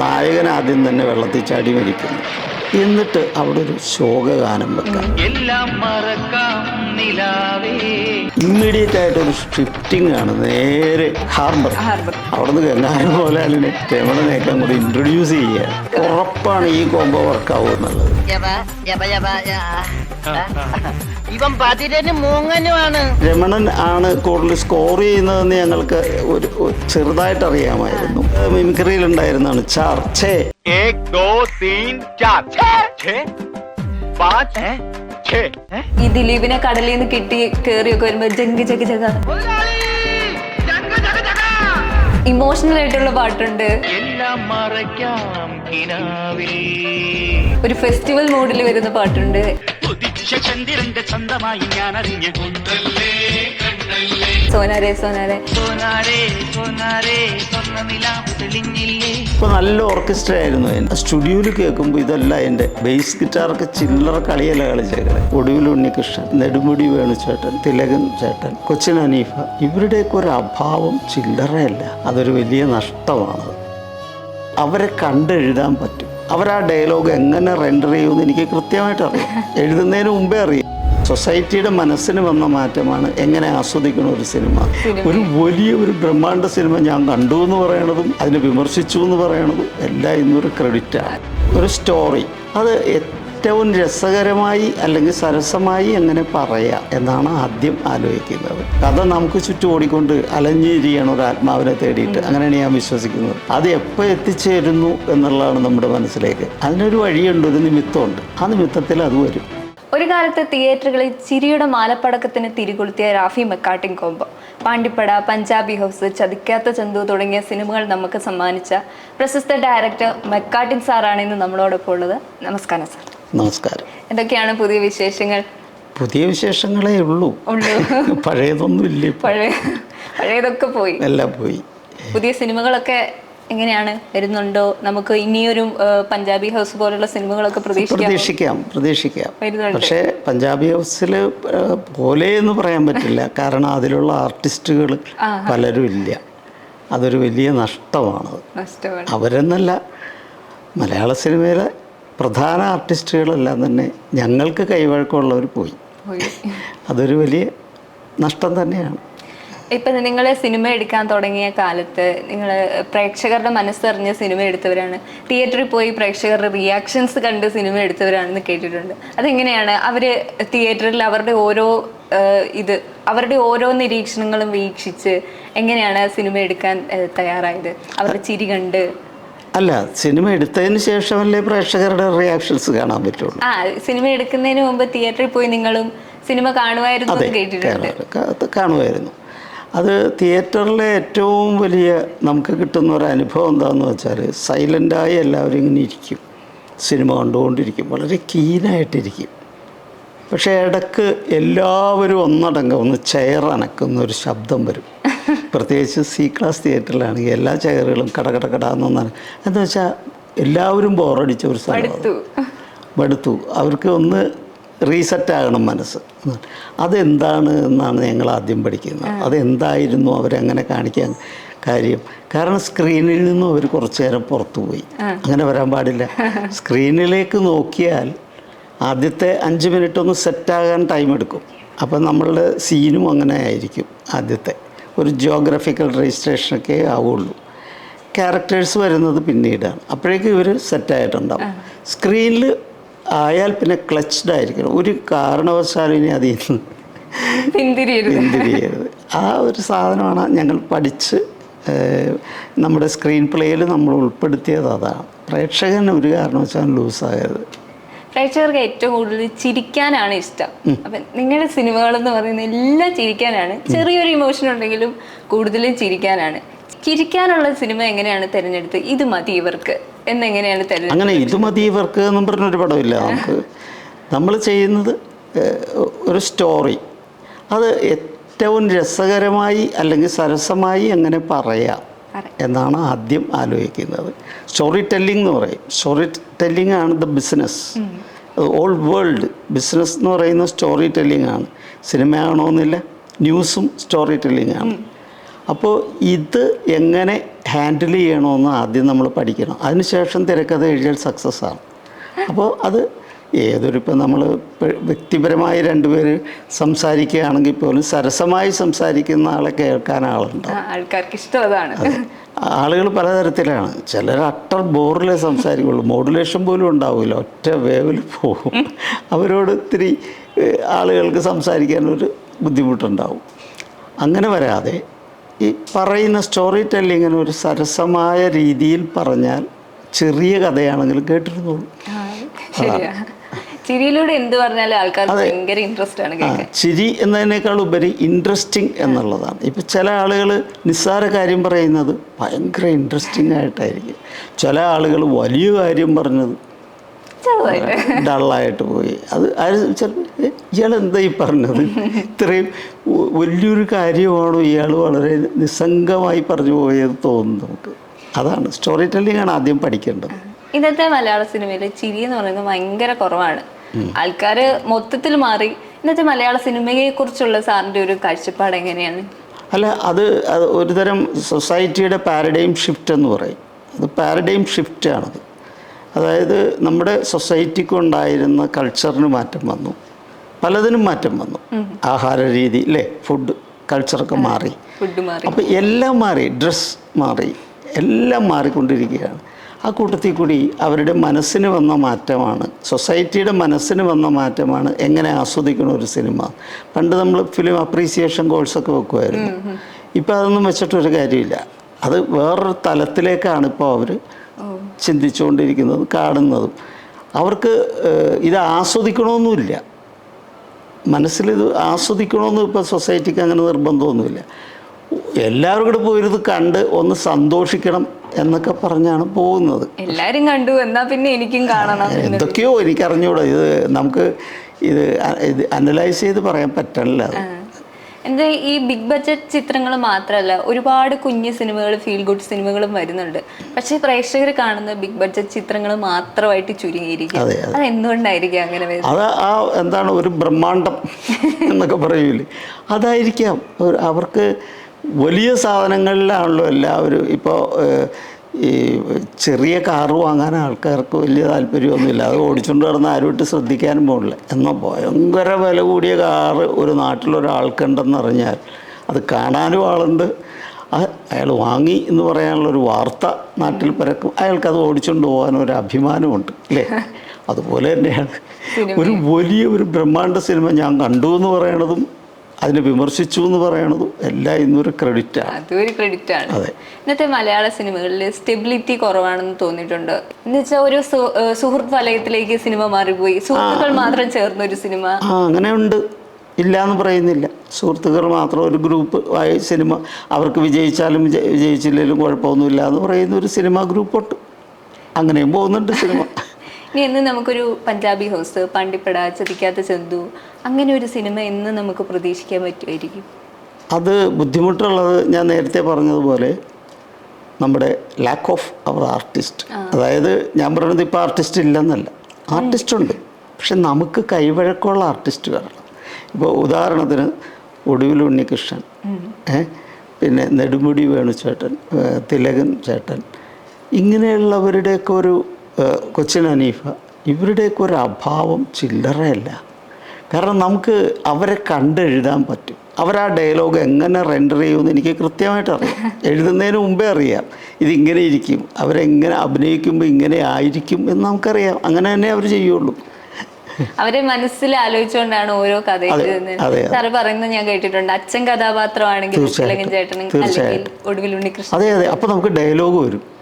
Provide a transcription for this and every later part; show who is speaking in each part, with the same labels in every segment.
Speaker 1: നായകൻ ആദ്യം തന്നെ വെള്ളത്തിൽ ചാടി മരിക്കുന്നു. എന്നിട്ട് അവിടെ ഒരു ശോകഗാനം വെക്കാം
Speaker 2: എല്ലാം മറക്കാം
Speaker 1: ഇമ്മീഡിയറ്റ് ആയിട്ട് ഒരു ഷിഫ്റ്റിംഗ് ആണ്. നേരെ ഹാർബർ. അവിടുന്ന് ഗംഗാരം പോലെ അതിനെ രമണനെയൊക്കെ അങ്ങോട്ട് ഇൻട്രൊഡ്യൂസ് ചെയ്യുക. ഉറപ്പാണ് ഈ കോംബോ വർക്കാവും എന്നുള്ളത്.
Speaker 3: ഇവൻ പതിരനും മൂങ്ങനുമാണ്.
Speaker 1: രമണൻ ആണ് കൂടുതൽ സ്കോർ ചെയ്യുന്നതെന്ന് ഞങ്ങൾക്ക് ഒരു ചെറുതായിട്ട് അറിയാമായിരുന്നു മിമിക്രിയിൽ ഉണ്ടായിരുന്നാണ് ചാർ ഛേ
Speaker 2: एक दो तीन चार छह छह पाँच छह
Speaker 4: ഈ ദിലീപിനെ കടലിൽ നിന്ന് കിട്ടി കേറിയൊക്കെ വരുമ്പോ ജഗ് ജഗ് ജഗ ഇമോഷണൽ ആയിട്ടുള്ള പാട്ടുണ്ട്
Speaker 2: എല്ലാം മറയ്ക്കാം കിനാവിൽ
Speaker 4: ഒരു ഫെസ്റ്റിവൽ മൂഡിൽ വരുന്ന പാട്ടുണ്ട്
Speaker 2: ഉദിച്ച ചന്ദ്രന്റെ സ്വന്തമായി ഞാൻ അറിഞ്ഞ
Speaker 4: സോനാരെ സോനാരെ.
Speaker 2: സോനാരേ സോനാരേ സ്വർണ നിലാവ്
Speaker 1: നല്ല ഓർക്കസ്ട്ര ആയിരുന്നു സ്റ്റുഡിയോയിൽ കേൾക്കുമ്പോൾ ഇതല്ല എന്റെ ബേസ് ഗിറ്റാർക്ക് ചില്ലറ കളിയല്ല കളിച്ചേക്കണേ. ഒടുവിൽ ഉണ്ണികൃഷ്ണൻ നെടുമുടി വേണുചേട്ടൻ തിലകൻ ചേട്ടൻ കൊച്ചിൻ അനീഫ ഇവരുടെയൊക്കെ ഒരു അഭാവം ചില്ലറയല്ല. അതൊരു വലിയ നഷ്ടമാണ് അവരെ കണ്ടെഴുതാൻ പറ്റും. അവരാ ഡയലോഗ് എങ്ങനെ റെൻഡർ ചെയ്യുമെന്ന് എനിക്ക് കൃത്യമായിട്ട് അറിയാം എഴുതുന്നതിന് മുമ്പേ അറിയാം. സൊസൈറ്റിയുടെ മനസ്സിന് വന്ന മാറ്റമാണ് എങ്ങനെ ആസ്വദിക്കണം ഒരു സിനിമ. ഒരു വലിയ ഒരു ബ്രഹ്മാണ്ട സിനിമ ഞാൻ കണ്ടു എന്ന് പറയണതും അതിനെ വിമർശിച്ചു എന്ന് പറയണതും എല്ലാം ഇന്നൊരു ക്രെഡിറ്റാണ് ഒരു സ്റ്റോറി അത് ഏറ്റവും രസകരമായി അല്ലെങ്കിൽ സരസമായി എങ്ങനെ പറയാം എന്നാണ് ആദ്യം ആലോചിക്കുന്നത്. കഥ നമുക്ക് ചുറ്റും ഓടിക്കൊണ്ട് അലഞ്ഞിരിക്കണം ഒരു ആത്മാവിനെ തേടിയിട്ട്. അങ്ങനെയാണ് ഞാൻ വിശ്വസിക്കുന്നത്. അത് എപ്പോൾ എത്തിച്ചേരുന്നു എന്നുള്ളതാണ് നമ്മുടെ മനസ്സിലേക്ക്. അതിനൊരു വഴിയുണ്ട് ഒരു നിമിത്തമുണ്ട്. ആ നിമിത്തത്തിൽ അത് വരും.
Speaker 4: ഒരു കാലത്ത് തിയേറ്ററുകളിൽ ചിരിയുടെ മാലപ്പടക്കത്തിന് തിരികൊളുത്തിയ റാഫി മെക്കാട്ടിൻ കോംബോ പാണ്ടിപ്പട പഞ്ചാബി ഹൗസ് ചതിക്കാത്ത ചന്തു തുടങ്ങിയ സിനിമകൾ നമുക്ക് സമ്മാനിച്ച പ്രശസ്ത ഡയറക്ടർ മെക്കാട്ടിൻ സാറാണ് ഇന്ന് നമ്മളോടൊപ്പം ഉള്ളത്. നമസ്കാരം സാർ.
Speaker 1: നമസ്കാരം.
Speaker 4: എന്തൊക്കെയാണ് പുതിയ വിശേഷങ്ങൾ?
Speaker 1: പുതിയ വിശേഷങ്ങളേ ഉള്ളൂ.
Speaker 4: ഉള്ളൂ.
Speaker 1: പഴയതൊന്നും ഇല്ല
Speaker 4: പഴയ പഴയതൊക്കെ പോയി.
Speaker 1: എല്ലാം പോയി.
Speaker 4: പുതിയ സിനിമകളൊക്കെ എങ്ങനെയാണ് വരുന്നുണ്ടോ? നമുക്ക് ഇനിയൊരു പഞ്ചാബി ഹൗസ് പോലുള്ള സിനിമകളൊക്കെ പ്രതീക്ഷിക്കാം
Speaker 1: പ്രതീക്ഷിക്കാം. പക്ഷേ പഞ്ചാബി ഹൗസിൽ പോലെ എന്ന് പറയാൻ പറ്റില്ല. കാരണം അതിലുള്ള ആർട്ടിസ്റ്റുകൾ പലരും ഇല്ല. അതൊരു വലിയ
Speaker 4: നഷ്ടമാണ്.
Speaker 1: അവരെന്നല്ല മലയാള സിനിമയിലെ പ്രധാന ആർട്ടിസ്റ്റുകളെല്ലാം തന്നെ ഞങ്ങൾക്ക് കൈവഴക്കമുള്ളവർ പോയി. അതൊരു വലിയ നഷ്ടം തന്നെയാണ്.
Speaker 4: ഇപ്പൊ നിങ്ങൾ സിനിമ എടുക്കാൻ തുടങ്ങിയ കാലത്ത് നിങ്ങൾ പ്രേക്ഷകരുടെ മനസ്സറിഞ്ഞ സിനിമ എടുത്തവരാണ്. തിയേറ്ററിൽ പോയി പ്രേക്ഷകരുടെ റിയാക്ഷൻസ് കണ്ട് സിനിമ എടുത്തവരാണെന്ന് കേട്ടിട്ടുണ്ട്. അതെങ്ങനെയാണ് അവർ തിയേറ്ററിൽ അവരുടെ ഓരോ ഇത് അവരുടെ ഓരോ നിരീക്ഷണങ്ങളും വീക്ഷിച്ച് എങ്ങനെയാണ് സിനിമ എടുക്കാൻ തയ്യാറായത്? അവരുടെ ചിരി കണ്ട്.
Speaker 1: അല്ല സിനിമ എടുത്തതിന് ശേഷമല്ലേ പ്രേക്ഷകരുടെ റിയാക്ഷൻസ് കാണാൻ പറ്റുള്ളൂ.
Speaker 4: ആ സിനിമ എടുക്കുന്നതിന് മുമ്പ് തിയേറ്ററിൽ പോയി നിങ്ങളും സിനിമ കാണുമായിരുന്നു കേട്ടിട്ടുണ്ട്.
Speaker 1: കാണുമായിരുന്നു. അത് തിയേറ്ററിലെ ഏറ്റവും വലിയ നമുക്ക് കിട്ടുന്ന ഒരു അനുഭവം എന്താണെന്ന് വെച്ചാൽ സൈലന്റായി എല്ലാവരും ഇങ്ങനെ ഇരിക്കും. സിനിമ കണ്ടുകൊണ്ടിരിക്കും. വളരെ കീനായിട്ടിരിക്കും. പക്ഷേ ഇടയ്ക്ക് എല്ലാവരും ഒന്നടങ്കം ഒന്ന് ചെയർ അനക്കുന്ന ഒരു ശബ്ദം വരും. പ്രത്യേകിച്ച് സി ക്ലാസ് തിയേറ്ററിലാണെങ്കിൽ എല്ലാ ചെയറുകളും കടകട കടാന്നൊന്നാണ് എന്താ വെച്ചാൽ എല്ലാവരും ബോറടിച്ച ഒരു
Speaker 4: അടുത്തു
Speaker 1: മടുത്തു. അവർക്ക് ഒന്ന് റീസെറ്റ് ആകണം മനസ്സ്. അതെന്താണ് എന്നാണ് ഞങ്ങൾ ആദ്യം പഠിക്കുന്നത്. അതെന്തായിരുന്നു അവരങ്ങനെ കാണിക്കാൻ കാര്യം. കാരണം സ്ക്രീനിൽ നിന്നും അവർ കുറച്ചു നേരം പുറത്തു പോയി. അങ്ങനെ വരാൻ പാടില്ല. സ്ക്രീനിലേക്ക് നോക്കിയാൽ ആദ്യത്തെ അഞ്ച് മിനിറ്റ് ഒന്ന് സെറ്റാകാൻ ടൈം എടുക്കും. അപ്പം നമ്മളുടെ സീനും അങ്ങനെ ആയിരിക്കും ആദ്യത്തെ. ഒരു ജിയോഗ്രഫിക്കൽ രജിസ്ട്രേഷനൊക്കെ ആവുള്ളൂ. ക്യാരക്ടേഴ്സ് വരുന്നത് പിന്നീടാണ്. അപ്പോഴേക്കും ഇവർ സെറ്റായിട്ടുണ്ടാവും സ്ക്രീനിൽ ആയാൽ പിന്നെ ക്ലച്ച്ഡ് ആയിരിക്കണം. ഒരു കാരണവശാലും ഇനി അതിൽ നിന്ന്
Speaker 4: പിന്തിരിയരുത്.
Speaker 1: ആ ഒരു സാധനമാണ് ഞങ്ങൾ പഠിച്ച് നമ്മുടെ സ്ക്രീൻ പ്ലേയിൽ നമ്മൾ ഉൾപ്പെടുത്തിയത് അതാണ്. പ്രേക്ഷകന് ഒരു കാരണവശാലും ലൂസാകരുത്
Speaker 4: പ്രേക്ഷകർക്ക് ഏറ്റവും കൂടുതൽ ചിരിക്കാനാണ് ഇഷ്ടം. അപ്പൊ നിങ്ങളുടെ സിനിമകൾ എന്ന് പറയുന്നത് എല്ലാം ചിരിക്കാനാണ്. ചെറിയൊരു ഇമോഷൻ ഉണ്ടെങ്കിലും കൂടുതലും ചിരിക്കാനാണ്. ചിരിക്കാനുള്ള സിനിമ എങ്ങനെയാണ് തിരഞ്ഞെടുത്ത് ഇത് മതി ഇവർക്ക്. എന്നെങ്ങനെയാണ്
Speaker 1: അങ്ങനെ ഇത് മതി ഇവർക്ക് എന്നും പറഞ്ഞൊരു പടമില്ല. നമുക്ക് നമ്മൾ ചെയ്യുന്നത് ഒരു സ്റ്റോറി. അത് ഏറ്റവും രസകരമായി അല്ലെങ്കിൽ സരസമായി എങ്ങനെ പറയാം
Speaker 4: പറയാം.
Speaker 1: എന്നാണ് ആദ്യം ആലോചിക്കുന്നത്. സ്റ്റോറി ടെല്ലിംഗ് എന്ന് പറയും. സ്റ്റോറി ടെല്ലിംഗ് ആണ് the business all world business എന്ന് പറയുന്ന സ്റ്റോറി ടെല്ലിംഗ് ആണ്. സിനിമയാണോന്നില്ല ന്യൂസും സ്റ്റോറി ടെല്ലിംഗ് ആണ്. അപ്പോൾ ഇത് എങ്ങനെ ഹാൻഡിൽ ചെയ്യണമെന്ന് ആദ്യം നമ്മൾ പഠിക്കണം. അതിനുശേഷം തിരക്കഥ എഴുതിയാൽ സക്സസ് ആണ്. അപ്പോൾ അത് ഏതൊരു ഇപ്പം നമ്മൾ വ്യക്തിപരമായി രണ്ടുപേര് സംസാരിക്കുകയാണെങ്കിൽ പോലും സരസമായി സംസാരിക്കുന്ന ആളെ കേൾക്കാൻ ആളുണ്ട്?
Speaker 4: ആൾക്കാർക്ക് ഇഷ്ടം അതാണ്.
Speaker 1: ആളുകൾ പലതരത്തിലാണ്. ചിലർ അട്ടർ ബോറിലേ സംസാരിക്കുള്ളൂ. മോഡുലേഷൻ പോലും ഉണ്ടാവില്ല. ഒറ്റ വേവിൽ പോകും. അവരോട് ഇത്തിരി ആളുകൾക്ക് ആളുകൾക്ക് സംസാരിക്കാനൊരു ബുദ്ധിമുട്ടുണ്ടാവും. അങ്ങനെ വരാതെ ഈ പറയുന്ന സ്റ്റോറി ടെല്ലിങ്ങിന് ഒരു സരസമായ രീതിയിൽ പറഞ്ഞാൽ ചെറിയ കഥയാണെങ്കിലും കേട്ടിരുന്നോളൂ
Speaker 4: ശരിയാ. ചിരിയിലൂടെ എന്ത് പറഞ്ഞാലും ആൾക്കാർക്ക് ഭയങ്കര ഇൻട്രസ്റ്റ് ആണ്
Speaker 1: ചിരി എന്നതിനേക്കാൾ ഉപരി ഇൻട്രസ്റ്റിംഗ് എന്നുള്ളതാണ്. ഇപ്പം ചില ആളുകൾ നിസ്സാര കാര്യം പറയുന്നത് ഭയങ്കര ഇൻട്രസ്റ്റിംഗ് ആയിട്ടായിരിക്കും. ചില ആളുകൾ വലിയ കാര്യം പറഞ്ഞത് ഡള്ളായിട്ട് പോയി. അത് ചിലപ്പോൾ ഇയാൾ എന്താ ഈ പറഞ്ഞത്? ഇത്രയും വലിയൊരു കാര്യമാണോ ഇയാൾ വളരെ നിസ്സംഗമായി പറഞ്ഞു പോയത് തോന്നുന്നു നമുക്ക്. അതാണ്. സ്റ്റോറി ടെല്ലിംഗ് ആണ് ആദ്യം പഠിക്കേണ്ടത്.
Speaker 4: ഇന്നത്തെ മലയാള സിനിമയിൽ ചിരി എന്ന് പറയുന്നത് ഭയങ്കര കുറവാണ്. ആൾക്കാര് മൊത്തത്തിൽ മാറി. ഇന്നത്തെ മലയാള സിനിമയെ കുറിച്ചുള്ള സാറിന്റെ ഒരു കാഴ്ചപ്പാട് എങ്ങനെയാണ്?
Speaker 1: അല്ല അത് ഒരുതരം സൊസൈറ്റിയുടെ പാരഡൈം ഷിഫ്റ്റ് എന്ന് പറയും. അത് പാരഡൈം ഷിഫ്റ്റാണത് അതായത് നമ്മുടെ സൊസൈറ്റിക്ക് ഉണ്ടായിരുന്ന കൾച്ചറിന് മാറ്റം വന്നു. പലതിനും മാറ്റം വന്നു. ആഹാര രീതി അല്ലേ ഫുഡ് കൾച്ചറൊക്കെ മാറി. അപ്പോൾ എല്ലാം മാറി. ഡ്രസ്സ് മാറി. എല്ലാം മാറിക്കൊണ്ടിരിക്കുകയാണ്. ആ കൂട്ടത്തിൽ കൂടി അവരുടെ മനസ്സിന് വന്ന മാറ്റമാണ്. സൊസൈറ്റിയുടെ മനസ്സിന് വന്ന മാറ്റമാണ് എങ്ങനെ ആസ്വദിക്കണം ഒരു സിനിമ. പണ്ട് നമ്മൾ ഫിലിം അപ്രീസിയേഷൻ കോഴ്സൊക്കെ വെക്കുമായിരുന്നു. ഇപ്പോൾ അതൊന്നും വെച്ചിട്ടൊരു കാര്യമില്ല. അത് വേറൊരു തലത്തിലേക്കാണ് ഇപ്പോൾ അവർ ചിന്തിച്ചുകൊണ്ടിരിക്കുന്നതും കാണുന്നതും. അവർക്ക് ഇത് ആസ്വദിക്കണമെന്നുമില്ല. മനസ്സിലിത് ആസ്വദിക്കണമെന്ന് ഇപ്പോൾ സൊസൈറ്റിക്ക് അങ്ങനെ നിർബന്ധമൊന്നുമില്ല. എല്ലാവരും കൂടെ പോയിരുന്ന് കണ്ട് ഒന്ന് സന്തോഷിക്കണം എന്നൊക്കെ പറഞ്ഞാണ് പോകുന്നത്.
Speaker 4: എല്ലാവരും കണ്ടു എന്നാ പിന്നെ എനിക്കും കാണണം.
Speaker 1: എന്തൊക്കെയോ എനിക്കറിഞ്ഞൂടാ. ഇത് നമുക്ക് ഇത് ഇത് അനലൈസ് ചെയ്ത് പറയാൻ പറ്റണില്ല അത്.
Speaker 4: എന്താ ഈ ബിഗ് ബഡ്ജറ്റ് ചിത്രങ്ങൾ മാത്രമല്ല ഒരുപാട് കുഞ്ഞു സിനിമകൾ ഫീൽ ഗുഡ് സിനിമകളും വരുന്നുണ്ട്. പക്ഷേ പ്രേക്ഷകർ കാണുന്ന ബിഗ് ബഡ്ജറ്റ് ചിത്രങ്ങൾ മാത്രമായിട്ട് ചുരുങ്ങിയിരിക്കും.
Speaker 1: അതെ,
Speaker 4: എന്തുകൊണ്ടായിരിക്കും അങ്ങനെ
Speaker 1: അത് ആ എന്താണ് ഒരു ബ്രഹ്മാണ്ടം എന്നൊക്കെ പറയൂലേ. അതായിരിക്കാം. അവർക്ക് വലിയ സാധനങ്ങളിലാണല്ലോ എല്ലാവരും. ഇപ്പോൾ ഈ ചെറിയ കാറ് വാങ്ങാൻ ആൾക്കാർക്ക് വലിയ താല്പര്യമൊന്നുമില്ല. അത് ഓടിച്ചുകൊണ്ട് കിടന്ന് ആരും ഇട്ട് ശ്രദ്ധിക്കാനും പോകില്ല എന്നാൽ ഭയങ്കര വില കൂടിയ കാറ് ഒരു നാട്ടിലൊരാൾക്കുണ്ടെന്ന് അറിഞ്ഞാൽ അത് കാണാനും ആളുണ്ട്. അയാൾ വാങ്ങി എന്ന് പറയാനുള്ള ഒരു വാർത്ത നാട്ടിൽ പരക്കും. അയാൾക്കത് ഓടിച്ചുകൊണ്ട് പോകാൻ ഒരു അഭിമാനമുണ്ട് അല്ലേ? അതുപോലെ തന്നെയാണ്. ഒരു വലിയ ഒരു ബ്രഹ്മാണ്ഡ സിനിമ ഞാൻ കണ്ടു എന്ന് പറയണതും അതിനെ വിമർശിച്ചു എന്ന് പറയണത് എല്ലാം ഇന്നൊരു ക്രെഡിറ്റാണ്
Speaker 4: അതൊരു ക്രെഡിറ്റാണ്
Speaker 1: അതെ.
Speaker 4: ഇന്നത്തെ മലയാള സിനിമകളിൽ സ്റ്റെബിലിറ്റി കുറവാണെന്ന് തോന്നിയിട്ടുണ്ട്. എന്ന് വെച്ചാൽ ഒരു സുഹൃത്ത് വലയത്തിലേക്ക് സിനിമ മാറിപ്പോയി. സുഹൃത്തുക്കൾ മാത്രം ചേർന്ന ഒരു സിനിമ.
Speaker 1: ആ അങ്ങനെ ഉണ്ട് ഇല്ല എന്ന് പറയുന്നില്ല. സുഹൃത്തുക്കൾ മാത്രം ഒരു ഗ്രൂപ്പ് ആയി സിനിമ അവർക്ക് വിജയിച്ചാലും വിജയിച്ചില്ലെങ്കിലും കുഴപ്പമൊന്നുമില്ല എന്ന് പറയുന്ന ഒരു സിനിമ ഉണ്ട്. അങ്ങനെയും പോകുന്നുണ്ട് സിനിമ.
Speaker 4: ഇനി എന്ന് നമുക്കൊരു പഞ്ചാബി ഹൗസ് പണ്ടിപ്പട ചതിക്കാത്ത ചന്തു അങ്ങനെ ഒരു സിനിമ എന്ന് നമുക്ക് പ്രതീക്ഷിക്കാൻ പറ്റുമായിരിക്കും.
Speaker 1: അത് ബുദ്ധിമുട്ടുള്ളത് ഞാൻ നേരത്തെ പറഞ്ഞതുപോലെ നമ്മുടെ ലാക്ക് ഓഫ് അവർ ആർട്ടിസ്റ്റ് അതായത് ഞാൻ പറയുന്നത് ഇപ്പോൾ ആർട്ടിസ്റ്റ് ഇല്ലെന്നല്ല. ആർട്ടിസ്റ്റ് ഉണ്ട്. പക്ഷെ നമുക്ക് കൈവഴക്കമുള്ള ആർട്ടിസ്റ്റ് വരണം ഇപ്പോൾ ഉദാഹരണത്തിന് ഒടുവിൽ ഉണ്ണികൃഷ്ണൻ. ഏഹ് പിന്നെ നെടുമുടി വേണുചേട്ടൻ ചേട്ടൻ തിലകൻ ചേട്ടൻ ഇങ്ങനെയുള്ളവരുടെയൊക്കെ ഒരു കൊച്ചിൻ ഹനീഫ ഇവരുടെയൊക്കെ ഒരു അഭാവം ചില്ലറയല്ല. കാരണം നമുക്ക് അവരെ കണ്ടെഴുതാൻ പറ്റും. അവരാ ഡയലോഗ് എങ്ങനെ റെൻഡർ ചെയ്യുമെന്ന് എനിക്ക് കൃത്യമായിട്ട് അറിയാം. എഴുതുന്നതിന് മുമ്പേ അറിയാം. ഇതിങ്ങനെ ഇരിക്കും. അവരെങ്ങനെ അഭിനയിക്കുമ്പോൾ ഇങ്ങനെ ആയിരിക്കും എന്ന് നമുക്കറിയാം. അങ്ങനെ തന്നെ അവർ ചെയ്യുള്ളൂ.
Speaker 4: അവരെ മനസ്സിൽ ആലോചിച്ചുകൊണ്ടാണ് ഓരോ കഥ. സാറ് പറയുന്നത് ഞാൻ കേട്ടിട്ടുണ്ട്. അച്ഛൻ കഥാപാത്രമാണെങ്കിൽ ചേട്ടനും. ഒടുവിൽ ഉണ്ണികൃഷ്ണൻ.
Speaker 1: അതെ അതെ. അപ്പൊ നമുക്ക് ഡയലോഗ് വരും.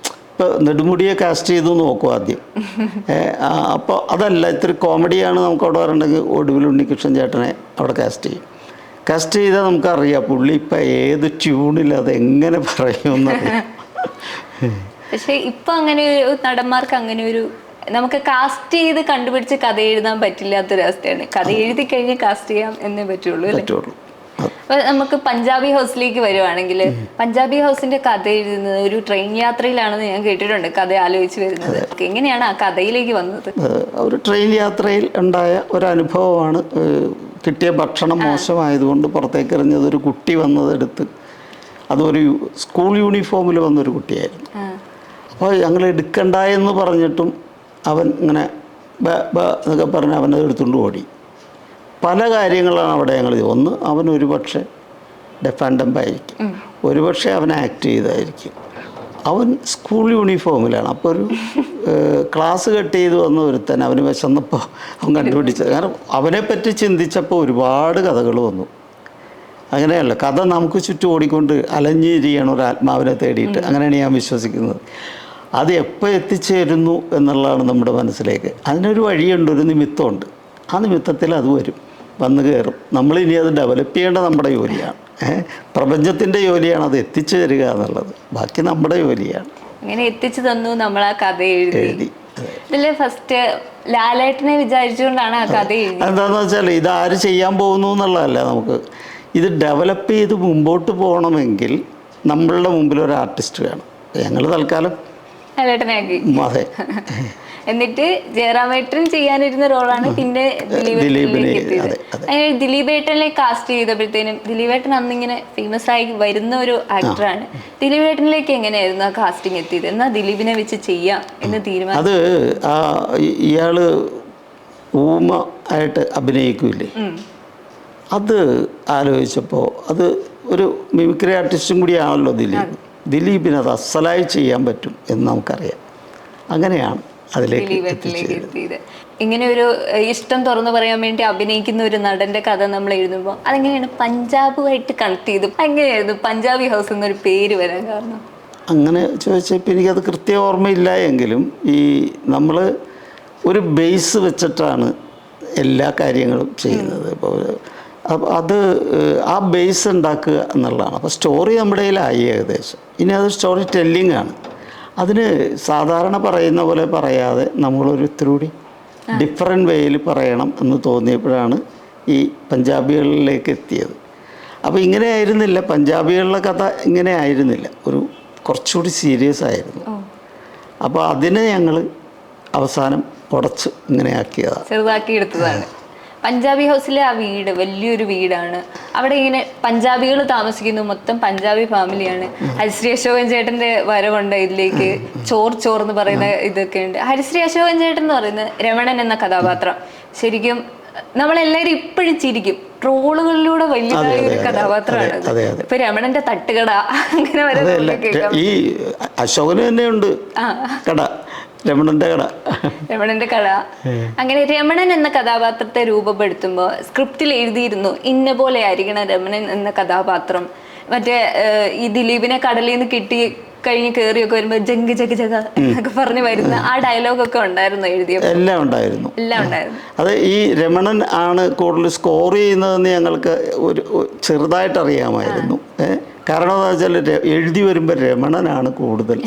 Speaker 1: ഇപ്പോൾ നെടുമുടിയെ കാസ്റ്റ് ചെയ്തു നോക്കും ആദ്യം. അപ്പോൾ അതല്ല ഇത്തിരി കോമഡിയാണ് നമുക്ക് അവിടെ വരണ്ടെങ്കിൽ ഒടുവിൽ ഉണ്ണികൃഷ്ണൻ ചേട്ടനെ അവിടെ കാസ്റ്റ് ചെയ്യും. കാസ്റ്റ് ചെയ്താൽ നമുക്കറിയാം പുള്ളി ഇപ്പം ഏത് ട്യൂണിൽ അത് എങ്ങനെ പറയുമെന്നറിയാം
Speaker 4: പക്ഷേ ഇപ്പൊ അങ്ങനെ ഒരു നടന്മാർക്ക് അങ്ങനെ ഒരു നമുക്ക് കാസ്റ്റ് ചെയ്ത് കണ്ടുപിടിച്ച് കഥ എഴുതാൻ പറ്റില്ലാത്തൊരവസ്ഥയാണ്. കഥ എഴുതി കഴിഞ്ഞ് കാസ്റ്റ് ചെയ്യാം എന്നേ പറ്റുള്ളൂ
Speaker 1: പറ്റുള്ളൂ.
Speaker 4: അപ്പൊ നമുക്ക് പഞ്ചാബി ഹൗസിലേക്ക് വരുവാണെങ്കിൽ പഞ്ചാബി ഹൗസിന്റെ കഥ എഴുതുന്നത് ഒരു ട്രെയിൻ യാത്രയിലാണെന്ന് ഞാൻ കേട്ടിട്ടുണ്ട് കഥ ആലോചിച്ച് വരുന്നത്. എങ്ങനെയാണ് ആ കഥയിലേക്ക് വന്നത്?
Speaker 1: ഒരു ട്രെയിൻ യാത്രയിൽ ഉണ്ടായ ഒരു അനുഭവമാണ് കിട്ടിയ ഭക്ഷണം മോശമായതുകൊണ്ട് പുറത്തേക്ക് എറിഞ്ഞത് ഒരു കുട്ടി വന്നതെടുത്ത്. അതൊരു സ്കൂൾ യൂണിഫോമിൽ വന്നൊരു കുട്ടിയായിരുന്നു. അപ്പോൾ ഞങ്ങൾ എടുക്കണ്ട എന്ന് പറഞ്ഞിട്ടും അവൻ ഇങ്ങനെ എന്നൊക്കെ പറഞ്ഞ് അവനത് എടുത്തുകൊണ്ട് ഓടി. പല കാര്യങ്ങളാണ് അവിടെ ഞങ്ങൾ. ഒന്ന് അവൻ ഒരുപക്ഷെ ഡെഫാൻഡമ്പായിരിക്കും ഒരുപക്ഷെ അവൻ ആക്ട് ചെയ്തായിരിക്കും. അവൻ സ്കൂൾ യൂണിഫോമിലാണ് അപ്പോൾ ഒരു ക്ലാസ് കട്ട് ചെയ്ത് വന്ന ഒരുത്തൻ അവന് വിശന്നപ്പോൾ അവൻ കണ്ടുപിടിച്ചത്. കാരണം അവനെപ്പറ്റി ചിന്തിച്ചപ്പോൾ ഒരുപാട് കഥകൾ വന്നു. അങ്ങനെയല്ല കഥ നമുക്ക് ചുറ്റും ഓടിക്കൊണ്ട് അലഞ്ഞിരിയാണ് ഒരു ആത്മാവിനെ തേടിയിട്ട് അങ്ങനെയാണ് ഞാൻ വിശ്വസിക്കുന്നത്. അത് എപ്പോൾ എത്തിച്ചേരുന്നു എന്നുള്ളതാണ് നമ്മുടെ മനസ്സിലേക്ക്. അതിനൊരു വഴിയുണ്ട് ഒരു നിമിത്തമുണ്ട്. ആ നിമിത്തത്തിൽ അത് വരും. വന്ന് കയറും. നമ്മളിനി അത് ഡെവലപ്പ് ചെയ്യേണ്ട നമ്മുടെ ജോലിയാണ്. ഏഹ് പ്രപഞ്ചത്തിന്റെ ജോലിയാണ് അത് എത്തിച്ചു തരിക എന്നുള്ളത്. ബാക്കി നമ്മുടെ ജോലിയാണ്.
Speaker 4: അങ്ങനെ എത്തിച്ചു തന്നു നമ്മൾ ആ കഥ എഴുതി. ഇതിൽ ഫസ്റ്റ് ലാലേട്ടനെ വിചാരിച്ചുകൊണ്ടാണ് ആ കഥ എഴുതി.
Speaker 1: എന്താണെന്ന് വെച്ചാൽ ഇത് ആര് ചെയ്യാൻ പോകുന്നു എന്നുള്ളതല്ല നമുക്ക്. ഇത് ഡെവലപ്പ് ചെയ്ത് മുമ്പോട്ട് പോകണമെങ്കിൽ നമ്മളുടെ മുമ്പിൽ ഒരു ആർട്ടിസ്റ്റ് വേണം. ഞങ്ങൾ തൽക്കാലം അതെ.
Speaker 4: എന്നിട്ട് ജയറാമേട്ടൻ ചെയ്യാനിരുന്ന റോളാണ് പിന്നെ ദിലീപേട്ടനിലേക്ക് എത്തിയത്. അങ്ങനെ ദിലീപേട്ടനിലേക്ക് കാസ്റ്റ് ചെയ്തപ്പോഴത്തേനും ദിലീപേട്ടൻ അന്നിങ്ങനെ ഫേമസ് ആയി വരുന്ന ഒരു ആക്ടറാണ് ദിലീപേട്ടനിലേക്ക് എങ്ങനെയായിരുന്നു ആ കാസ്റ്റിംഗ് എത്തിയത്? എന്നാ ദിലീപിനെ വെച്ച് ചെയ്യാം എന്ന് തീരുമാനം.
Speaker 1: അത് ആ ഇയാൾ ഊമ ആയിട്ട് അഭിനയിക്കൂലേ അത് ആലോചിച്ചപ്പോൾ അത് ഒരു മിമിക്രി ആർട്ടിസ്റ്റും കൂടി ആണല്ലോ ദിലീപ്. ദിലീപിന് അത് അസലായി ചെയ്യാൻ പറ്റും എന്ന് നമുക്കറിയാം. അങ്ങനെയാണ്. അതിലേക്ക്
Speaker 4: ഇങ്ങനെ ഒരു ഇഷ്ടം തുറന്നു പറയാൻ വേണ്ടി അഭിനയിക്കുന്ന ഒരു നടന്റെ കഥ നമ്മൾ എഴുതുമ്പോൾ അതെങ്ങനെയാണ്? പഞ്ചാബുമായിട്ട് കണക്ട് ചെയ്തു. എങ്ങനെയായിരുന്നു പഞ്ചാബി ഹൗസ് എന്നൊരു പേര് വരാൻ കാരണം.
Speaker 1: അങ്ങനെ ചോദിച്ചാൽ ഇപ്പം എനിക്കത് കൃത്യ ഓർമ്മയില്ല എങ്കിലും ഈ നമ്മൾ ഒരു ബേസ് വെച്ചിട്ടാണ് എല്ലാ കാര്യങ്ങളും ചെയ്യുന്നത്. ഇപ്പോൾ അപ്പോൾ അത് ആ ബേസ് ഉണ്ടാക്കുക എന്നുള്ളതാണ്. അപ്പോൾ സ്റ്റോറി നമ്മുടെ കയ്യിലായി ഏകദേശം. ഇനി അത് സ്റ്റോറി ടെല്ലിംഗ് ആണ്. അതിന് സാധാരണ പറയുന്ന പോലെ പറയാതെ നമ്മളൊരു ഇത്തിരി ഡിഫറെന്റ് വേയിൽ പറയണം എന്ന് തോന്നിയപ്പോഴാണ് ഈ പഞ്ചാബികളിലേക്ക് എത്തിയത്. അപ്പോൾ ഇങ്ങനെ ആയിരുന്നില്ല. പഞ്ചാബികളുടെ കഥ ഇങ്ങനെ ആയിരുന്നില്ല. ഒരു കുറച്ചുകൂടി സീരിയസ് ആയിരുന്നു. അപ്പോൾ അതിനെ ഞങ്ങൾ അവസാനം ഉടച്ച് ഇങ്ങനെ ആക്കിയതാണ്.
Speaker 4: ചെറുതാക്കി എടുത്തതാണ്. പഞ്ചാബി ഹൗസിലെ ആ വീട് വലിയൊരു വീടാണ്. അവിടെ ഇങ്ങനെ പഞ്ചാബികൾ താമസിക്കുന്നു. മൊത്തം പഞ്ചാബി ഫാമിലിയാണ്. ഹരിശ്രീ അശോകൻ ചേട്ടന്റെ വരവുണ്ട് ഇതിലേക്ക്. ചോർ ചോർ എന്ന് പറയുന്ന ഇതൊക്കെ ഉണ്ട്. ഹരിശ്രീ അശോകൻ ചേട്ടൻ എന്ന് പറയുന്ന രമണൻ എന്ന കഥാപാത്രം. ശരിക്കും നമ്മളെല്ലാവരും ഇപ്പോഴും ചിരിക്കും. ട്രോളുകളിലൂടെ വലിയതായ ഒരു കഥാപാത്രമാണ്. ഇപ്പൊ രമണന്റെ തട്ടുകട അങ്ങനെ വരെ
Speaker 1: ഈ അശോകന് തന്നെയുണ്ട് കട. രമണന്റെ കട.
Speaker 4: രമണന്റെ കട. അങ്ങനെ രമണൻ എന്ന കഥാപാത്രത്തെ രൂപപ്പെടുത്തുമ്പോൾ സ്ക്രിപ്റ്റിൽ എഴുതിയിരുന്നു ഇന്ന പോലെ ആയിരിക്കണം രമണൻ എന്ന കഥാപാത്രം. മറ്റേ ഈ ദിലീപിനെ കടലിൽ നിന്ന് കിട്ടി കഴിഞ്ഞ് കയറിയൊക്കെ വരുമ്പോ ജങ്ക് ജഗ് ജഗ എന്നൊക്കെ പറഞ്ഞു വരുന്ന ആ ഡയലോഗൊക്കെ ഉണ്ടായിരുന്നു എഴുതിയ
Speaker 1: എല്ലാം ഉണ്ടായിരുന്നു.
Speaker 4: എല്ലാം ഉണ്ടായിരുന്നു.
Speaker 1: അത് ഈ രമണൻ ആണ് കൂടുതൽ സ്കോർ ചെയ്യുന്നതെന്ന് ഞങ്ങൾക്ക് ഒരു ഒരു ചെറുതായിട്ട് അറിയാമായിരുന്നു. കാരണം എന്താ വെച്ചാൽ എഴുതി വരുമ്പോൾ രമണനാണ് കൂടുതൽ.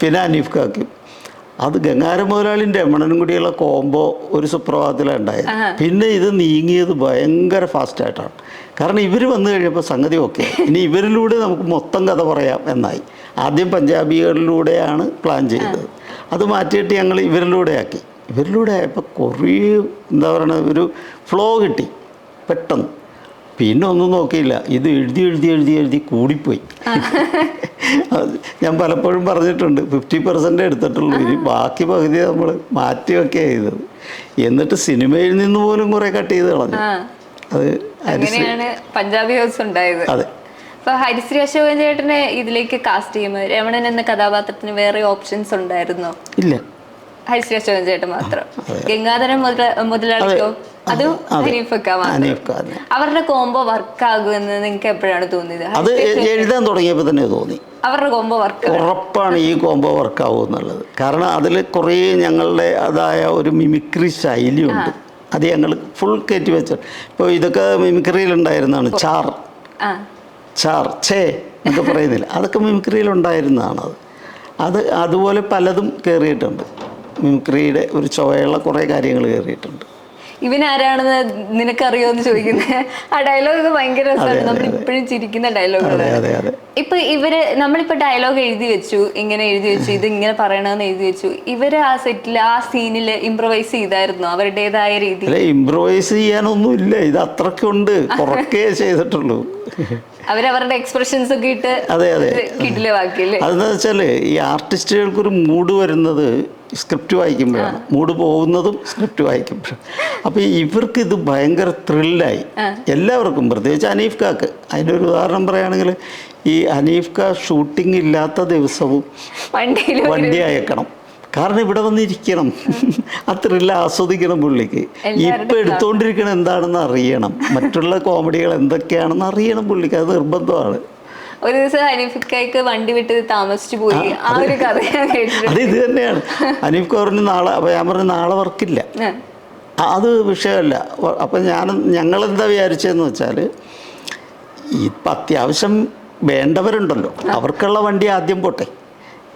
Speaker 1: പിന്നെ അനീഫ് കാക്കും അത് ഗംഗാരം മുതലാളിന്റെ എമ്മണനും കൂടിയുള്ള കോംബോ ഒരു സുപ്രഭാതത്തിലാണ് ഉണ്ടായത്. പിന്നെ ഇത് നീങ്ങിയത് ഭയങ്കര ഫാസ്റ്റായിട്ടാണ് കാരണം ഇവർ വന്നു കഴിഞ്ഞപ്പോൾ സംഗതി ഓക്കെ ഇനി ഇവരിലൂടെ നമുക്ക് മൊത്തം കഥ പറയാം എന്നായി. ആദ്യം പഞ്ചാബികളിലൂടെയാണ് പ്ലാൻ ചെയ്തത്. അത് മാറ്റിയിട്ട് ഞങ്ങൾ ഇവരിലൂടെ ആക്കി. ഇവരിലൂടെ ആയപ്പോൾ കുറേ എന്താ പറയുക ഒരു ഫ്ലോ കിട്ടി. പെട്ടെന്ന്. പിന്നെ ഒന്നും നോക്കിയില്ല. ഇത് എഴുതി എഴുതി എഴുതി എഴുതി കൂടിപ്പോയി. ഞാൻ പലപ്പോഴും പറഞ്ഞിട്ടുണ്ട്. ഫിഫ്റ്റി പെർസെന്റ് എടുത്തിട്ടുള്ളൂ. ഇനി ബാക്കി പകുതി നമ്മൾ മാറ്റിയൊക്കെ ചെയ്തത്. എന്നിട്ട് സിനിമയിൽ നിന്ന് പോലും കുറേ കട്ട് ചെയ്ത് കളഞ്ഞു. അത്
Speaker 4: പഞ്ചാബി ഹൗസ് ഉണ്ടായത്.
Speaker 1: അതെ.
Speaker 4: അപ്പൊ ഹരിശ്രീ അശോകൻ ചേട്ടനെ ഇതിലേക്ക് കാസ്റ്റ് ചെയ്യുമ്പോൾ രമണൻ എന്ന കഥാപാത്രത്തിന് വേറെ ഓപ്ഷൻസ് ഉണ്ടായിരുന്നോ?
Speaker 1: ഇല്ല.
Speaker 4: ഹരിശ്രീ അശോകൻ ചേട്ടൻ മാത്രം. ഗംഗാധരൻ മുതല- മുതലാളിക്കോ? അവരുടെ കോംബോ വർക്ക് ആകുമെന്ന് നിങ്ങൾക്ക് എപ്പോഴാണ് തോന്നിയത്?
Speaker 1: അത് എഴുതാൻ തുടങ്ങിയപ്പോൾ തന്നെ തോന്നി.
Speaker 4: അവരുടെ കോംബോ വർക്ക്
Speaker 1: ഉറപ്പാണ് ഈ കോംബോ വർക്ക് എന്നുള്ളത്. കാരണം അതിൽ കുറേ ഞങ്ങളുടെ അതായ ഒരു മിമിക്രി ശൈലിയുണ്ട്. അത് ഞങ്ങൾ ഫുൾ കയറ്റി വെച്ച. ഇപ്പോൾ ഇതൊക്കെ മിമിക്രിയിൽ ഉണ്ടായിരുന്നതാണ് ചാർ. ചാർ ചേ എന്നൊക്കെ പറയുന്നില്ല. അതൊക്കെ മിമിക്രിയിൽ ഉണ്ടായിരുന്നതാണ് അത് അത് അതുപോലെ പലതും കയറിയിട്ടുണ്ട് മിമിക്രിയുടെ ഒരു ചുവയുള്ള കുറേ കാര്യങ്ങൾ കയറിയിട്ടുണ്ട്
Speaker 4: ഇവനാരാണെന്ന് നിനക്കറിയോ എന്ന് ചോദിക്കുന്നത് ആ ഡയലോഗ് ഭയങ്കര രസമാണ്. നമ്മൾ ഇപ്പോഴും ചിരിക്കുന്ന
Speaker 1: ഡയലോഗ്
Speaker 4: ഡയലോഗുകളാണ് ഇപ്പൊ ഇവർ നമ്മളിപ്പോ ഡയലോഗ് എഴുതി വെച്ചു ഇങ്ങനെ എഴുതി വെച്ചു ഇത് ഇങ്ങനെ പറയണമെന്ന് എഴുതി വെച്ചു. ഇവർ ആ സെറ്റിൽ ആ സീനിൽ ഇംപ്രവൈസ് ചെയ്തായിരുന്നു? അവരുടേതായ രീതി.
Speaker 1: അല്ല ചെയ്യാനൊന്നും ചെയ്യാനൊന്നുമില്ല. ഇത് അത്രക്കുണ്ട് കുറക്കേ ചെയ്തിട്ടുള്ളൂ.
Speaker 4: അവരവരുടെ എക്സ്പ്രഷൻസ് ഒക്കെ ഇട്ട്
Speaker 1: അതെ, അതെ.
Speaker 4: കിടിലമാക്കിയല്ലേ
Speaker 1: അതെന്താ വെച്ചാൽ ഈ ആർട്ടിസ്റ്റുകൾക്കൊരു മൂഡ് വരുന്നത് സ്ക്രിപ്റ്റ് വായിക്കുമ്പോഴാണ്. മൂഡ് പോകുന്നതും സ്ക്രിപ്റ്റ് വായിക്കുമ്പോഴാണ് അപ്പോൾ ഇവർക്ക് ഇത് ഭയങ്കര ത്രില്ലായി എല്ലാവർക്കും പ്രത്യേകിച്ച് അനീഫ് കാക്ക്. അതിന്റെ ഒരു ഉദാഹരണം പറയുകയാണെങ്കിൽ ഈ അനീഫ് കാ ഷൂട്ടിംഗ് ഇല്ലാത്ത ദിവസവും വണ്ടി അയക്കണം. കാരണം ഇവിടെ വന്നിരിക്കണം. ആ ത്രില്ല് ആസ്വദിക്കണം പുള്ളിക്ക്. ഇപ്പം എടുത്തുകൊണ്ടിരിക്കണം എന്താണെന്ന് അറിയണം. മറ്റുള്ള കോമഡികൾ എന്തൊക്കെയാണെന്ന് അറിയണം പുള്ളിക്ക്. അത് നിർബന്ധമാണ്.
Speaker 4: ഒരു ദിവസം ഹനീഫിക്കായ്ക്ക് വണ്ടി വിട്ട് താമസിച്ചു പോയി. ആ ഒരു കഥ ഞാൻ കേട്ടിട്ടുണ്ട്.
Speaker 1: അത് ഇത് തന്നെയാണ്. അനീഫ് കൗറിന് നാളെ അപ്പോൾ ഞാൻ പറഞ്ഞു നാളെ വർക്കില്ല. അത് വിഷയമല്ല. അപ്പൊ അപ്പം ഞാൻ ഞങ്ങളെന്താ വിചാരിച്ചതെന്ന് വെച്ചാൽ ഇപ്പം അത്യാവശ്യം വേണ്ടവരുണ്ടല്ലോ. അവർക്കുള്ള വണ്ടി ആദ്യം പോട്ടെ.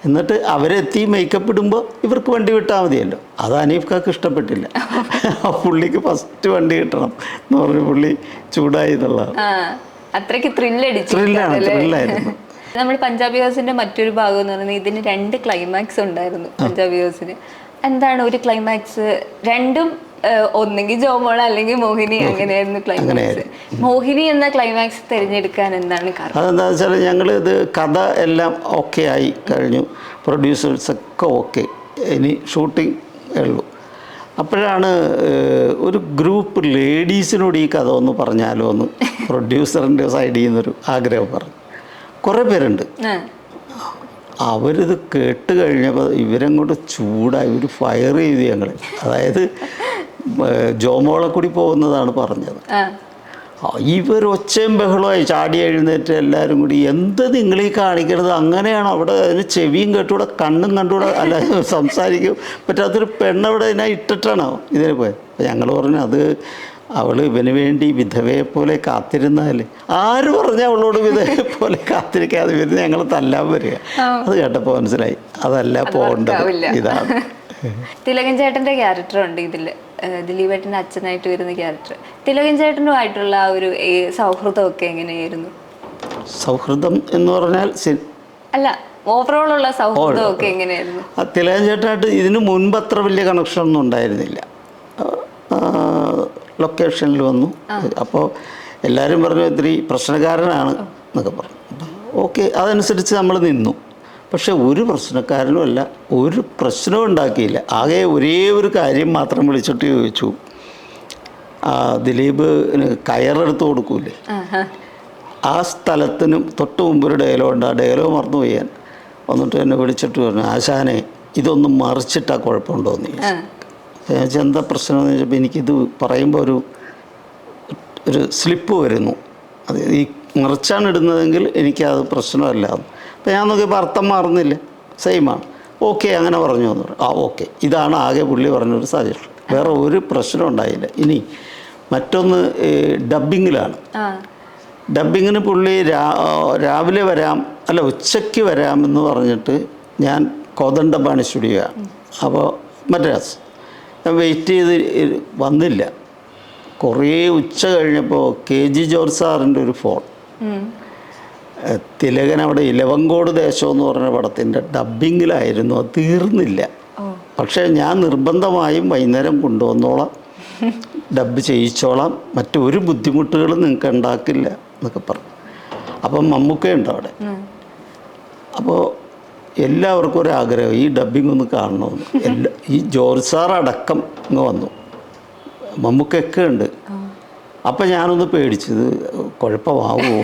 Speaker 1: എന്നിട്ട് അവരെത്തി മേക്കപ്പ് ഇടുമ്പോൾ ഇവർക്ക് വണ്ടി വിട്ടാൽ മതിയല്ലോ. അത് അനീഫ് കാക്ക് ഇഷ്ടപ്പെട്ടില്ല. ആ പുള്ളിക്ക് ഫസ്റ്റ് വണ്ടി കിട്ടണം എന്ന് പറഞ്ഞ് പുള്ളി ചൂടായി എന്നുള്ളതാണ്.
Speaker 4: അത്രയ്ക്ക് ത്രില്ലടിച്ചു
Speaker 1: ത്രില്ലാണ് ത്രില്ലായിരുന്നു
Speaker 4: നമ്മൾ പഞ്ചാബി ഹൗസിന്റെ മറ്റൊരു ഭാഗം എന്ന് പറയുന്നത് ഇതിന് രണ്ട് ക്ലൈമാക്സ് ഉണ്ടായിരുന്നു പഞ്ചാബി ഹൗസിന്. എന്താണ് ഒരു ക്ലൈമാക്സ് രണ്ടും ഒന്നെങ്കിൽ ജോമോൾ അല്ലെങ്കിൽ മോഹിനി അങ്ങനെയായിരുന്നു ക്ലൈമാക്സ് മോഹിനി എന്ന ക്ലൈമാക്സ് തിരഞ്ഞെടുക്കാൻ എന്താണ് കാരണം?
Speaker 1: വെച്ചാൽ ഞങ്ങൾ ഇത് കഥ എല്ലാം ഓക്കെ ആയി കഴിഞ്ഞു. പ്രൊഡ്യൂസേഴ്സ് ഒക്കെ ഓക്കെ ഇനി ഷൂട്ടിംഗ് ഉള്ളൂ. അപ്പോഴാണ് ഒരു ഗ്രൂപ്പ് ലേഡീസിനോട് ഈ കഥ ഒന്ന് പറഞ്ഞാലോ എന്ന് പ്രൊഡ്യൂസറിന്റെ സൈഡിൽ നിന്നൊരു ആഗ്രഹം പറഞ്ഞു. കുറേ പേരുണ്ട്. അവരിത് കേട്ട് കഴിഞ്ഞപ്പോൾ ഇവരങ്ങോട്ട് ചൂടായി ഒരു ഫയർ ചെയ്തു ഞങ്ങൾ അതായത് ജോമോളെ കൂടി പോകുന്നതാണ് പറഞ്ഞത്. ഇവർ ഒച്ചയും ബഹളമായി ചാടി എഴുന്നേറ്റ് എല്ലാവരും കൂടി എന്ത് നിങ്ങൾ ഈ കാണിക്കണത്? അങ്ങനെയാണോ? അവിടെ അതിന് ചെവിയും കേട്ടൂടെ കണ്ണും കണ്ടൂടെ അല്ല സംസാരിക്കും. പറ്റാത്തൊരു പെണ്ണവിടെ ഇതിനെ ഇട്ടിട്ടാണോ ഇതിന് പോയത് അപ്പം ഞങ്ങൾ പറഞ്ഞു അത് അവൾ ഇവന് വേണ്ടി വിധവയെ പോലെ കാത്തിരുന്നാൽ ആര് പറഞ്ഞ അവളോട് വിധവയെ പോലെ കാത്തിരിക്കാതെ വരുന്ന ഞങ്ങൾ തല്ലാൻ വരിക. അത് കേട്ടപ്പോൾ മനസ്സിലായി. അതല്ല പോകേണ്ടത് ഇതാണ്.
Speaker 4: തിലകൻ ചേട്ടന്റെ ക്യാരക്ടർ ഉണ്ട് ഇതിൽ. ഏഹ്, ദിലീപേട്ടന്റെ അച്ഛനായിട്ട് വരുന്ന ക്യാരക്ടർ തിലകൻ ചേട്ടനുമായിട്ടുള്ള ആ ഒരു സൗഹൃദമൊക്കെ എങ്ങനെയായിരുന്നു?
Speaker 1: സൗഹൃദം എന്ന് പറഞ്ഞാൽ
Speaker 4: അല്ല ഓവറോൾ ഉള്ള സൗഹൃദമൊക്കെ എങ്ങനെയായിരുന്നു?
Speaker 1: തിലകൻ ചേട്ടനായിട്ട് ഇതിനു മുൻപ് അത്ര വലിയ കണക്ഷൻ ഒന്നും ഉണ്ടായിരുന്നില്ല. ലൊക്കേഷനിൽ വന്നു. അപ്പോൾ എല്ലാവരും പറഞ്ഞു ഇത്തിരി പ്രശ്നക്കാരനാണ് എന്നൊക്കെ പറഞ്ഞു. ഓക്കെ അതനുസരിച്ച് നമ്മൾ നിന്നു. പക്ഷെ ഒരു പ്രശ്നക്കാരനും അല്ല ഒരു പ്രശ്നവും ഉണ്ടാക്കിയില്ല. ആകെ ഒരേ ഒരു കാര്യം മാത്രം വിളിച്ചിട്ട് ചോദിച്ചു. ആ ദിലീപ് കയറെടുത്ത് കൊടുക്കൂലേ? ആ സ്ഥലത്തിനും തൊട്ട് മുമ്പ് ഒരു ഡയലോഗ് ഉണ്ട്. ആ ഡയലോഗ് മറന്നു പോയാൻ വന്നിട്ട് എന്നെ വിളിച്ചിട്ട് പറഞ്ഞു ആശാനെ ഇതൊന്നും മറിച്ചിട്ടാ കുഴപ്പമുണ്ടോ എന്ന് ചോദിച്ചു എന്താ പ്രശ്നം എന്ന് ചോദിച്ചപ്പോൾ എനിക്കിത് പറയുമ്പോൾ ഒരു ഒരു സ്ലിപ്പ് വരുന്നു. അത് ഈ മറിച്ചാണ് ഇടുന്നതെങ്കിൽ എനിക്കത് പ്രശ്നമല്ല. അപ്പോൾ ഞാൻ നോക്കിയപ്പോൾ അർത്ഥം മാറുന്നില്ല. സെയിമാണ്. ഓക്കെ അങ്ങനെ പറഞ്ഞു എന്ന് പറഞ്ഞു ആ ഓക്കെ. ഇതാണ് ആകെ പുള്ളി പറഞ്ഞൊരു സജഷൻ വേറെ ഒരു പ്രശ്നം ഉണ്ടായില്ല. ഇനി മറ്റൊന്ന് ഡബിങ്ങിലാണ്
Speaker 4: ആ.
Speaker 1: ഡബിങ്ങിന് പുള്ളി രാവിലെ വരാം അല്ല ഉച്ചയ്ക്ക് വരാമെന്ന് പറഞ്ഞിട്ട് ഞാൻ കോതണ്ടമ്പാണി സ്റ്റുഡിയോ അപ്പോൾ മദ്രാസ്. ഞാൻ വെയിറ്റ് ചെയ്ത് വന്നില്ല. കുറേ ഉച്ച കഴിഞ്ഞപ്പോൾ കെ ജി ജോർജ് സാറിന്റെ ഒരു ഫോൺ തിലകൻ അവിടെ ഇലവങ്കോട് ദേശം എന്ന് പറഞ്ഞ പടത്തിന്റെ ഡബിങ്ങിലായിരുന്നു അത് തീർന്നില്ല. പക്ഷേ ഞാൻ നിർബന്ധമായും വൈകുന്നേരം കൊണ്ടുവന്നോളാം. ഡബ് ചെയ്യിച്ചോളാം. മറ്റൊരു ബുദ്ധിമുട്ടുകളും നിങ്ങൾക്ക് ഉണ്ടാക്കില്ല എന്നൊക്കെ പറഞ്ഞു. അപ്പം മമ്മൂക്കയുണ്ട് അവിടെ. അപ്പോൾ എല്ലാവർക്കും ഒരു ആഗ്രഹം. ഈ ഡബിങ് ഒന്ന് കാണണമെന്ന് എല്ലാ ഈ ജോർജ് സാർ അടക്കം ഇങ്ങ് വന്നു. മമ്മൂക്കൊക്കെ ഉണ്ട്. അപ്പം ഞാനൊന്ന് പേടിച്ചത് കുഴപ്പമാവുമോ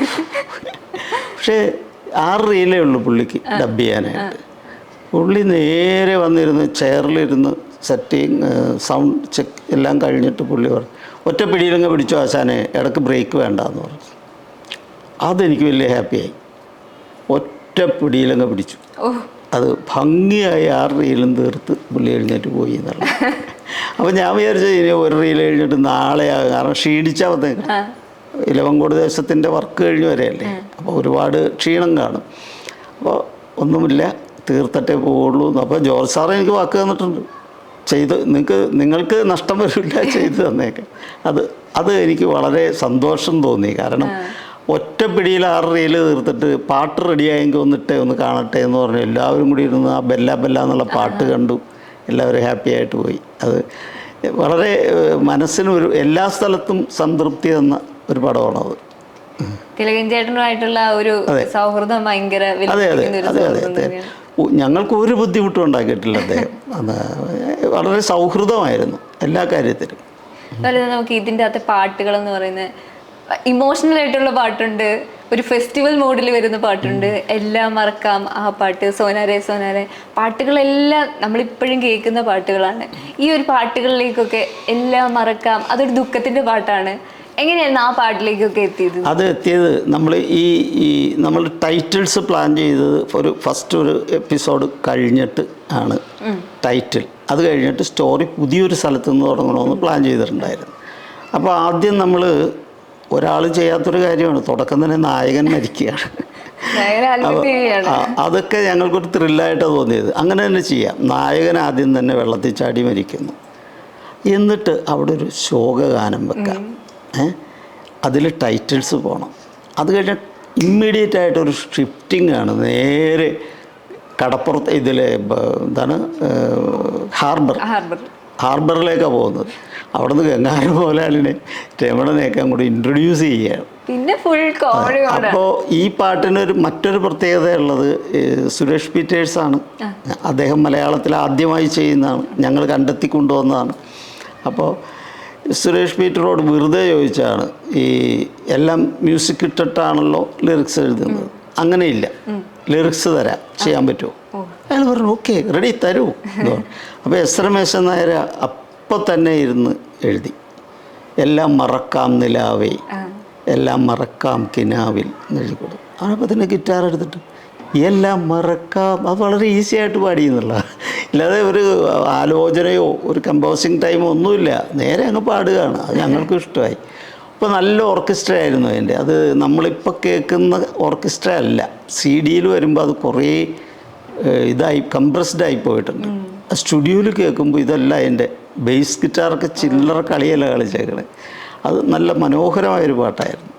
Speaker 1: പക്ഷേ ആറ് റീലേ ഉള്ളൂ പുള്ളിക്ക് ഡബ് ചെയ്യാനായിട്ട്. പുള്ളി നേരെ വന്നിരുന്ന് ചെയറിലിരുന്ന് സെറ്റിങ് സൗണ്ട് ചെക്ക് എല്ലാം കഴിഞ്ഞിട്ട് പുള്ളി പറഞ്ഞു ഒറ്റ പിടിയിലങ്ങ് പിടിച്ചു ആശാനെ ഇടയ്ക്ക് ബ്രേക്ക് വേണ്ട എന്ന് പറഞ്ഞു. അതെനിക്ക് വലിയ ഹാപ്പിയായി. ഒറ്റ പിടിയിലങ്ങ് പിടിച്ചു. അത് ഭംഗിയായി ആറ് റീലും തീർത്ത് പുള്ളി എഴുന്നേറ്റ് പോയി എന്നുള്ളത്. അപ്പോൾ ഞാൻ വിചാരിച്ചു ഇനി ഒരു റീൽ കഴിഞ്ഞിട്ട് നാളെയാകും. കാരണം ക്ഷീണിച്ചാൽ വന്നേക്കണം.
Speaker 4: ആ.
Speaker 1: ഇലവങ്കോട് ദേശത്തിന്റെ വർക്ക് കഴിഞ്ഞ് വരെയല്ലേ? അപ്പോൾ ഒരുപാട് ക്ഷീണം കാണും. അപ്പോൾ ഒന്നുമില്ല തീർത്തട്ടേ പോവുള്ളൂ. അപ്പോൾ ജോർജ് സാറ് എനിക്ക് വാക്ക് തന്നിട്ടുണ്ട്. ചെയ്ത് നിങ്ങൾക്ക് നിങ്ങൾക്ക് നഷ്ടം വരില്ല ചെയ്ത് തന്നേക്കാം. അത് അത് എനിക്ക് വളരെ സന്തോഷം തോന്നി. കാരണം ഒറ്റ പിടിയിൽ ആറ് റീൽ തീർത്തിട്ട് പാട്ട് റെഡിയായെങ്കിൽ വന്നിട്ട് ഒന്ന് കാണട്ടെ എന്ന് പറഞ്ഞു. എല്ലാവരും കൂടി ഇരുന്ന് ആ ബെല്ല ബെല്ല എന്നുള്ള പാട്ട് കണ്ടു. എല്ലാവരും ഹാപ്പി ആയിട്ട് പോയി. അത് വളരെ മനസ്സിനൊരു മനസ്സിന് ഒരു എല്ലാ സ്ഥലത്തും സംതൃപ്തി തന്ന ഒരു പടമാണത്
Speaker 4: തിലകൻ ചേട്ടനുമായിട്ടുള്ള ഒരു സൗഹൃദം ഭയങ്കര
Speaker 1: അതെ അതെ
Speaker 4: വിലപിക്കുന്ന
Speaker 1: അതെ അതെ
Speaker 4: സൗഹൃദം
Speaker 1: അതെ.
Speaker 4: തന്നെയാണ്.
Speaker 1: ഉ- ഞങ്ങൾക്ക് ഒരു ബുദ്ധിമുട്ടും ഉണ്ടാക്കിയിട്ടില്ല അദ്ദേഹം. വളരെ സൗഹൃദമായിരുന്നു എല്ലാ കാര്യത്തിലും.
Speaker 4: അതുപോലെ നമുക്ക് ഇതിന്റെ അകത്തെ പാട്ടുകൾ എന്ന് പറയുന്നത് ഇമോഷണൽ ആയിട്ടുള്ള പാട്ടുണ്ട്. ഒരു ഫെസ്റ്റിവൽ മോഡിൽ വരുന്ന പാട്ടുണ്ട്. എല്ലാം മറക്കാം ആ പാട്ട്. സോനാരെ സോനാരെ. പാട്ടുകളെല്ലാം നമ്മളിപ്പോഴും കേൾക്കുന്ന പാട്ടുകളാണ്. ഈ ഒരു പാട്ടുകളിലേക്കൊക്കെ എല്ലാം മറക്കാം. അതൊരു ദുഃഖത്തിന്റെ പാട്ടാണ്. എങ്ങനെയായിരുന്നു ആ പാട്ടിലേക്കൊക്കെ എത്തിയത്?
Speaker 1: അത് എത്തിയത് നമ്മൾ ഈ ഈ നമ്മൾ ടൈറ്റിൽസ് പ്ലാൻ ചെയ്തത് ഒരു ഫസ്റ്റ് ഒരു എപ്പിസോഡ് കഴിഞ്ഞിട്ട് ആണ് ടൈറ്റിൽ. അത് കഴിഞ്ഞിട്ട് സ്റ്റോറി പുതിയൊരു സ്ഥലത്ത് നിന്ന് തുടങ്ങണമെന്ന് പ്ലാൻ ചെയ്തിട്ടുണ്ടായിരുന്നു. അപ്പോൾ ആദ്യം നമ്മൾ ഒരാൾ ചെയ്യാത്തൊരു കാര്യമാണ്. തുടക്കം തന്നെ നായകൻ മരിക്കുകയാണ്. അതൊക്കെ ഞങ്ങൾക്കൊരു ത്രില്ലായിട്ടാണ് തോന്നിയത്. അങ്ങനെ തന്നെ ചെയ്യാം. നായകൻ ആദ്യം തന്നെ വെള്ളത്തിൽ ചാടി മരിക്കുന്നു. എന്നിട്ട് അവിടെ ഒരു ശോകഗാനം വെക്കാം. അതിൽ ടൈറ്റിൽസ് പോകണം അത് കഴിഞ്ഞ് ഇമ്മീഡിയറ്റ് ആയിട്ട് ഒരു ഷിഫ്റ്റിംഗ് ആണ്. നേരെ കടപ്പുറത്ത് ഇതിൽ എന്താണ് ഹാർബർ
Speaker 4: ഹാർബർ
Speaker 1: ഹാർബറിലേക്കാണ് പോകുന്നത്. അവിടുന്ന് ഗംഗാര മോഹൻലാലിനെ രമണനെയൊക്കെ അങ്ങോട്ട് ഇൻട്രൊഡ്യൂസ് ചെയ്യുകയാണ്.
Speaker 4: പിന്നെ ഫുൾ കോമഡി
Speaker 1: അപ്പോൾ ഈ പാട്ടിനൊരു മറ്റൊരു പ്രത്യേകത ഉള്ളത് സുരേഷ് സുരേഷ് പീറ്റേഴ്സാണ് അദ്ദേഹം മലയാളത്തിൽ ആദ്യമായി ചെയ്യുന്നതാണ്. ഞങ്ങൾ കണ്ടെത്തി കൊണ്ടുവന്നതാണ് അപ്പോൾ സുരേഷ് പീറ്ററോട് വെറുതെ ചോദിച്ചാണ് ഈ എല്ലാം മ്യൂസിക് ഇട്ടിട്ടാണല്ലോ ലിറിക്സ് എഴുതുന്നത്. അങ്ങനെയില്ല. ലിറിക്സ് തരാം. ചെയ്യാൻ പറ്റുമോ? അയാൾ പറഞ്ഞു ഓക്കെ റെഡി തരൂ. അപ്പോൾ എസ് രമേശൻ നായർ അപ്പം തന്നെ ഇരുന്ന് എഴുതി. എല്ലാം മറക്കാം നിലാവേ എല്ലാം മറക്കാം കിനാവിൽ എന്ന് എഴുതി കൊടുത്തു. അപ്പോൾ തന്നെ ഗിറ്റാർ എടുത്തിട്ട് എല്ലാം മറക്കാം അത് വളരെ ഈസി ആയിട്ട് പാടി ഇല്ലാതെ ഒരു ആലോചനയോ ഒരു കമ്പോസിങ് ടൈമോ ഒന്നുമില്ല. നേരെ അങ്ങ് പാടുകയാണ്. അത് ഞങ്ങൾക്കും ഇഷ്ടമായി. അപ്പോൾ നല്ല ഓർക്കസ്ട്ര ആയിരുന്നു അതിന്റെ. അത് നമ്മളിപ്പോൾ കേൾക്കുന്ന ഓർക്കസ്ട്ര അല്ല. സി ഡിയിൽ വരുമ്പോൾ അത് കുറേ ഇതായി കംപ്രസ്ഡ് ആയി പോയിട്ടുണ്ട്. സ്റ്റുഡിയോയിൽ കേൾക്കുമ്പോൾ ഇതല്ല അതിന്റെ. ബേസ് ഗിറ്റാറൊക്കെ ചില്ലറ കളിയല്ല കളിച്ചേക്കണേ. അത് നല്ല മനോഹരമായൊരു പാട്ടായിരുന്നു.